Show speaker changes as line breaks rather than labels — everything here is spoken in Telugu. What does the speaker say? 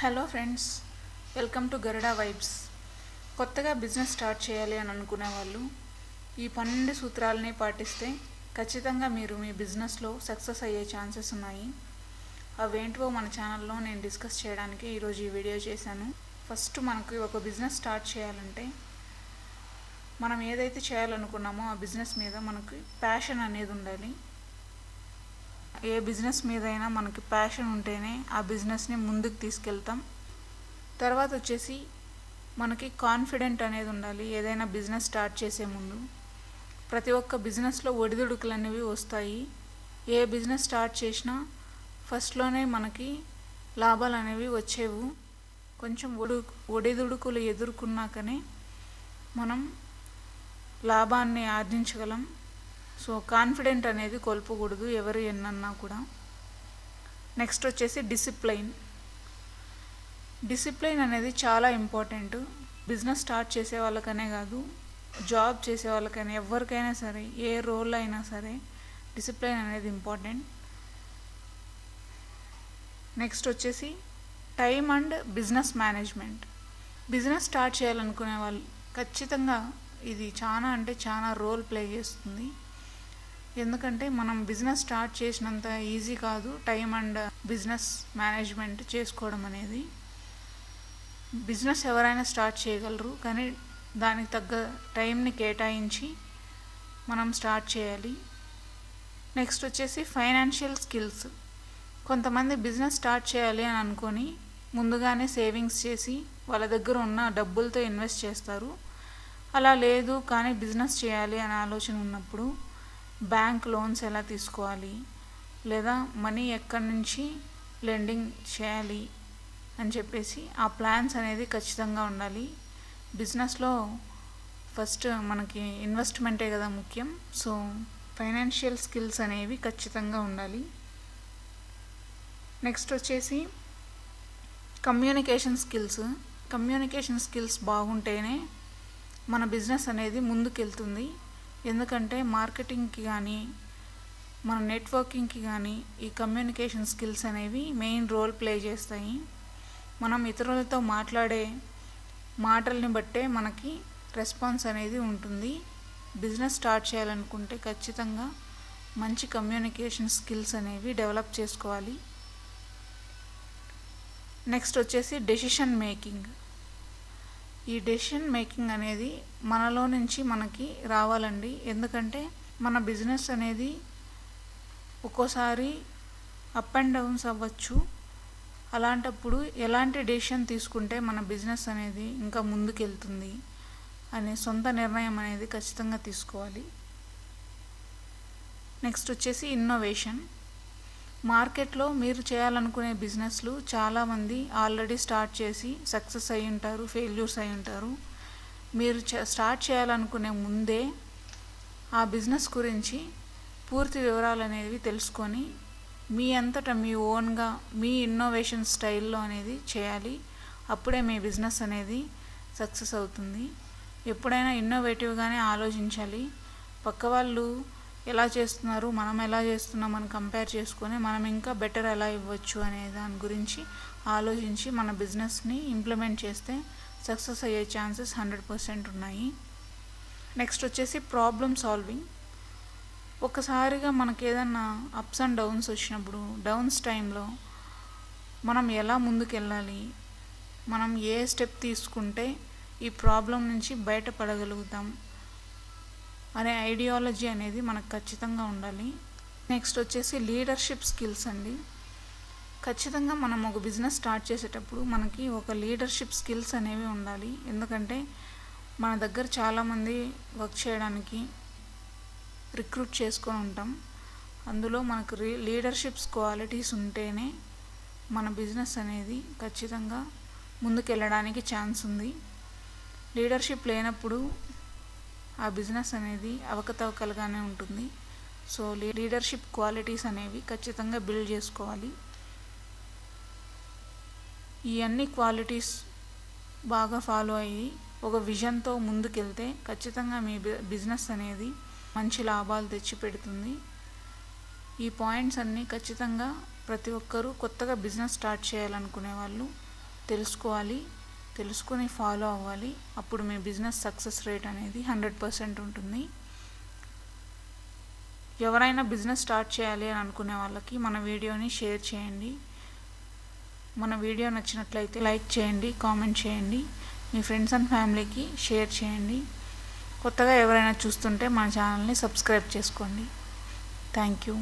Hello friends welcome to Garuda vibes. కొత్తగా బిజినెస్ స్టార్ట్ చేయాలి అని అనుకునే వాళ్ళు ఈ పన్నెండు సూత్రాలని పాటిస్తే ఖచ్చితంగా మీరు మీ బిజినెస్లో సక్సెస్ అయ్యే ఛాన్సెస్ ఉన్నాయి. అవేంటివో మన ఛానల్లో నేను డిస్కస్ చేయడానికి ఈరోజు ఈ వీడియో చేశాను. ఫస్ట్ మనకు ఒక బిజినెస్ స్టార్ట్ చేయాలంటే మనం ఏదైతే చేయాలనుకున్నామో ఆ బిజినెస్ మీద మనకి ప్యాషన్ అనేది ఉండాలి. ఏ బిజినెస్ మీదైనా మనకి ప్యాషన్ ఉంటేనే ఆ బిజినెస్ని ముందుకు తీసుకెళ్తాం. తర్వాత వచ్చేసి మనకి కాన్ఫిడెంట్ అనేది ఉండాలి. ఏదైనా బిజినెస్ స్టార్ట్ చేసే ముందు. ప్రతి ఒక్క బిజినెస్లో ఒడిదుడుకులు అనేవి వస్తాయి. ఏ బిజినెస్ స్టార్ట్ చేసినా ఫస్ట్లోనే మనకి లాభాలు అనేవి వచ్చేవు. కొంచెం ఒడు ఒడిదుడుకులు ఎదుర్కొన్నాకనే మనం లాభాన్ని ఆర్జించగలం. సో కాన్ఫిడెంట్ అనేది కోల్పోకూడదు ఎవరు ఎన్నన్నా కూడా. నెక్స్ట్ వచ్చేసి డిసిప్లైన్ డిసిప్లైన్ అనేది చాలా ఇంపార్టెంట్ బిజినెస్ స్టార్ట్ చేసే వాళ్ళకనే కాదు జాబ్ చేసే వాళ్ళకైనా ఎవరికైనా సరే ఏ రోల్ అయినా సరే డిసిప్లైన్ అనేది ఇంపార్టెంట్ నెక్స్ట్ వచ్చేసి time and business management business start చేయాలనుకునే వాళ్ళు ఖచ్చితంగా ఇది చాలా అంటే చాలా రోల్ ప్లే చేస్తుంది. ఎందుకంటే మనం బిజినెస్ స్టార్ట్ చేసినంత ఈజీ కాదు. టైం అండ్ బిజినెస్ మేనేజ్మెంట్ చేసుకోవడం అనేది. బిజినెస్ ఎవరైనా స్టార్ట్ చేయగలరు. కానీ దానికి తగ్గ టైంని కేటాయించి మనం స్టార్ట్ చేయాలి. నెక్స్ట్ వచ్చేసి ఫైనాన్షియల్ స్కిల్స్. కొంతమంది బిజినెస్ స్టార్ట్ చేయాలి అని అనుకొని ముందుగానే సేవింగ్స్ చేసి వాళ్ళ దగ్గర ఉన్న డబ్బులతో ఇన్వెస్ట్ చేస్తారు. అలా లేదు కానీ బిజినెస్ చేయాలి అనే ఆలోచన ఉన్నప్పుడు బ్యాంక్ లోన్స్ ఎలా తీసుకోవాలి? లేదా మనీ ఎక్కడి నుంచి లెండింగ్ చేయాలి? అని చెప్పేసి ఆ ప్లాన్స్ అనేది ఖచ్చితంగా ఉండాలి. బిజినెస్లో ఫస్ట్ మనకి ఇన్వెస్ట్మెంటే కదా ముఖ్యం. సో ఫైనాన్షియల్ స్కిల్స్ అనేవి ఖచ్చితంగా ఉండాలి. నెక్స్ట్ వచ్చేసి కమ్యూనికేషన్ స్కిల్స్. కమ్యూనికేషన్ స్కిల్స్ బాగుంటేనే మన బిజినెస్ అనేది ముందుకెళ్తుంది. ఎందుకంటే మార్కెటింగ్కి కానీ మన నెట్వర్కింగ్కి కానీ ఈ కమ్యూనికేషన్ స్కిల్స్ అనేవి మెయిన్ రోల్ ప్లే చేస్తాయి. మనం ఇతరులతో మాట్లాడే మాటల్ని బట్టే మనకి రెస్పాన్స్ అనేది ఉంటుంది. బిజినెస్ స్టార్ట్ చేయాలనుకుంటే ఖచ్చితంగా మంచి కమ్యూనికేషన్ స్కిల్స్ అనేవి డెవలప్ చేసుకోవాలి. నెక్స్ట్ వచ్చేసి డెసిషన్ మేకింగ్. ఈ డెసిషన్ మేకింగ్ అనేది మనలో నుంచి మనకి రావాలండి. ఎందుకంటే మన బిజినెస్ అనేది ఒక్కోసారి అప్ అండ్ డౌన్స్ అవ్వచ్చు. అలాంటప్పుడు ఎలాంటి డెసిషన్ తీసుకుంటే మన బిజినెస్ అనేది ఇంకా ముందుకెళ్తుంది అనే సొంత నిర్ణయం అనేది ఖచ్చితంగా తీసుకోవాలి. నెక్స్ట్ వచ్చేసి ఇన్నోవేషన్ మార్కెట్లో మీరు చేయాలనుకునే బిజినెస్లు చాలామంది ఆల్రెడీ స్టార్ట్ చేసి సక్సెస్ అయి ఉంటారు ఫెయిల్యూర్స్ అయి ఉంటారు. మీరు స్టార్ట్ చేయాలనుకునే ముందే ఆ బిజినెస్ గురించి పూర్తి వివరాలు అనేవి తెలుసుకొని మీ అంతటా మీ ఓన్గా మీ ఇన్నోవేషన్ స్టైల్లో అనేది చేయాలి. అప్పుడే మీ బిజినెస్ అనేది సక్సెస్ అవుతుంది. ఎప్పుడైనా ఇన్నోవేటివ్గానే ఆలోచించాలి. పక్క వాళ్ళు ఎలా చేస్తున్నారు మనం ఎలా చేస్తున్నాం అని కంపేర్ చేసుకొని మనం ఇంకా బెటర్ ఎలా ఇవ్వచ్చు అనే దాని గురించి ఆలోచించి మన బిజినెస్ని ఇంప్లిమెంట్ చేస్తే సక్సెస్ అయ్యే ఛాన్సెస్ హండ్రెడ్ పర్సెంట్ ఉన్నాయి. నెక్స్ట్ వచ్చేసి ప్రాబ్లమ్ సాల్వింగ్ ఒకసారిగా మనకి ఏదన్నా అప్స్ అండ్ డౌన్స్ వచ్చినప్పుడు డౌన్స్ టైంలో మనం ఎలా ముందుకెళ్ళాలి మనం ఏ స్టెప్ తీసుకుంటే ఈ ప్రాబ్లం నుంచి బయటపడగలుగుతాం అనే ఐడియాలజీ అనేది మనకు ఖచ్చితంగా ఉండాలి. నెక్స్ట్ వచ్చేసి లీడర్షిప్ స్కిల్స్ అండి. ఖచ్చితంగా మనం ఒక బిజినెస్ స్టార్ట్ చేసేటప్పుడు మనకి ఒక లీడర్షిప్ స్కిల్స్ అనేవి ఉండాలి. ఎందుకంటే మన దగ్గర చాలామంది వర్క్ చేయడానికి రిక్రూట్ చేసుకొని ఉంటాం. అందులో మనకు రీ లీడర్షిప్స్ క్వాలిటీస్ ఉంటేనే మన బిజినెస్ అనేది ఖచ్చితంగా ముందుకెళ్ళడానికి ఛాన్స్ ఉంది. లీడర్షిప్ లేనప్పుడు ఆ బిజినెస్ అనేది అవకతవకలుగానే ఉంటుంది. సో లీడర్షిప్ క్వాలిటీస్ అనేవి ఖచ్చితంగా బిల్డ్ చేసుకోవాలి. ఈ అన్ని క్వాలిటీస్ బాగా ఫాలో అయ్యి ఒక విజన్తో ముందుకెళ్తే ఖచ్చితంగా మీ బిజినెస్ అనేది మంచి లాభాలు తెచ్చిపెడుతుంది ఈ పాయింట్స్ అన్నీ ఖచ్చితంగా ప్రతి ఒక్కరూ కొత్తగా బిజినెస్ స్టార్ట్ చేయాలనుకునే వాళ్ళు తెలుసుకోవాలి. తెలుసుకుని ఫాలో అవ్వాలి. అప్పుడు మీ బిజినెస్ సక్సెస్ రేట్ అనేది హండ్రెడ్ పర్సెంట్ ఉంటుంది. ఎవరైనా బిజినెస్ స్టార్ట్ చేయాలి అని అనుకునే వాళ్ళకి మన వీడియోని షేర్ చేయండి. మన వీడియో నచ్చినట్లయితే లైక్ చేయండి కామెంట్ చేయండి. మీ ఫ్రెండ్స్ అండ్ ఫ్యామిలీకి షేర్ చేయండి. కొత్తగా ఎవరైనా చూస్తుంటే మన ఛానల్ని సబ్స్క్రైబ్ చేసుకోండి. Thank you